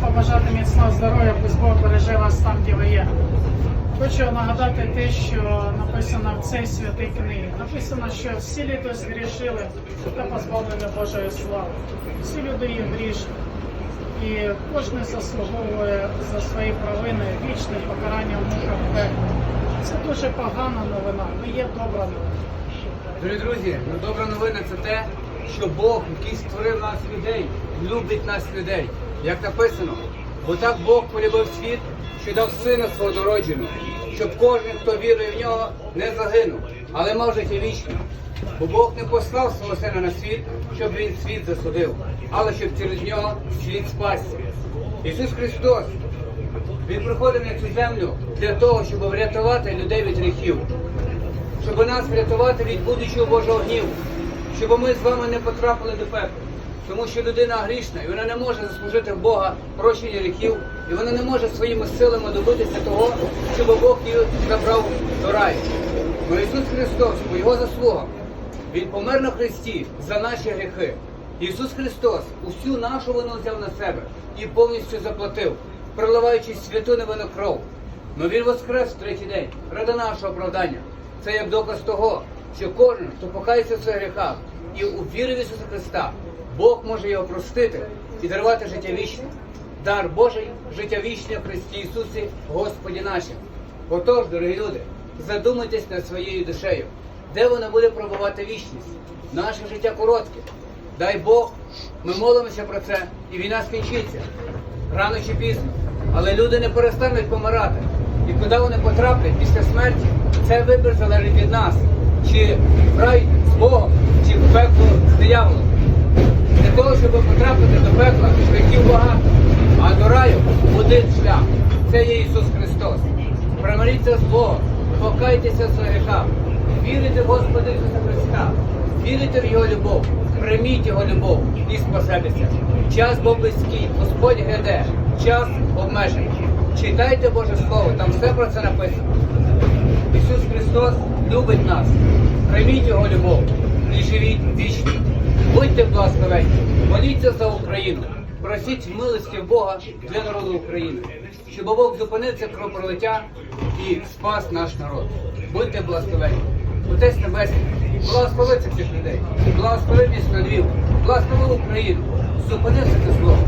побажати міцного здоров'я, пусть Бог береже вас там, де ви є. Хочу нагадати те, що написано в цій святій книгі. Написано, що всі люди згрішили та позбавлені Божої слави. Всі люди є грішні. І кожен заслуговує за свої провини вічне покарання в муках пекла. Це дуже погана новина, але є добра новина. Дорогі друзі, ну, добра новина це те, що Бог, який створив нас людей, любить нас людей. Як написано, бо так Бог полюбив світ, що дав сина свого народженого, щоб кожен, хто вірує в нього, не загинув, але мав життя вічне. Бо Бог не послав свого сина на світ, щоб він світ засудив, але щоб через нього світ спасся. Ісус Христос, Він приходив на цю землю для того, щоб врятувати людей від гріхів щоб нас врятувати від будучого Божого гніву, щоб ми з вами не потрапили до пекла. Тому що людина грішна, і вона не може заслужити в Бога прощення гріхів, і вона не може своїми силами добитися того, щоб Бог її забрав до раю. Но Ісус Христос, по Його заслугам, Він помер на Христі за наші гріхи. Ісус Христос усю нашу вину взяв на себе і повністю заплатив, проливаючи святу невинну кров. Но Він воскрес в третій день ради нашого оправдання. Це як доказ того, що кожен, хто покається в своїх гріхах і увірив в Ісуса Христа, Бог може його простити і дарувати життя вічне. Дар Божий, життя вічне в Христі Ісусі, Господі нашим. Отож, дорогі люди, задумайтесь над своєю душею, де вона буде пробувати вічність. Наше життя коротке. Дай Бог, ми молимося про це, і війна скінчиться рано чи пізно. Але люди не перестануть помирати. І куди вони потраплять після смерті, це вибір залежить від нас. Чи рай з Богом, чи щоб потрапити до пекла, шляхів багато, а до раю один шлях. Це є Ісус Христос. Примиріться з Богом, покайтеся своїх гріхах, вірите в Господа Ісуса Христа, вірите в Його любов, прийміть Його любов і спасетеся. Час був близький, Господь гряде, час обмежений. Читайте Боже Слово, там все про це написано. Ісус Христос любить нас. Прийміть Його любов і живіть вічно. Будьте благословенні, моліться за Україну, просіть милості Бога для народу України, щоб Бог зупинився кровопролиття і спас наш народ. Будьте благословенні. Отець Небесний, благослови цих людей, благослови місто Львів, благослови Україну, зупинився це зло,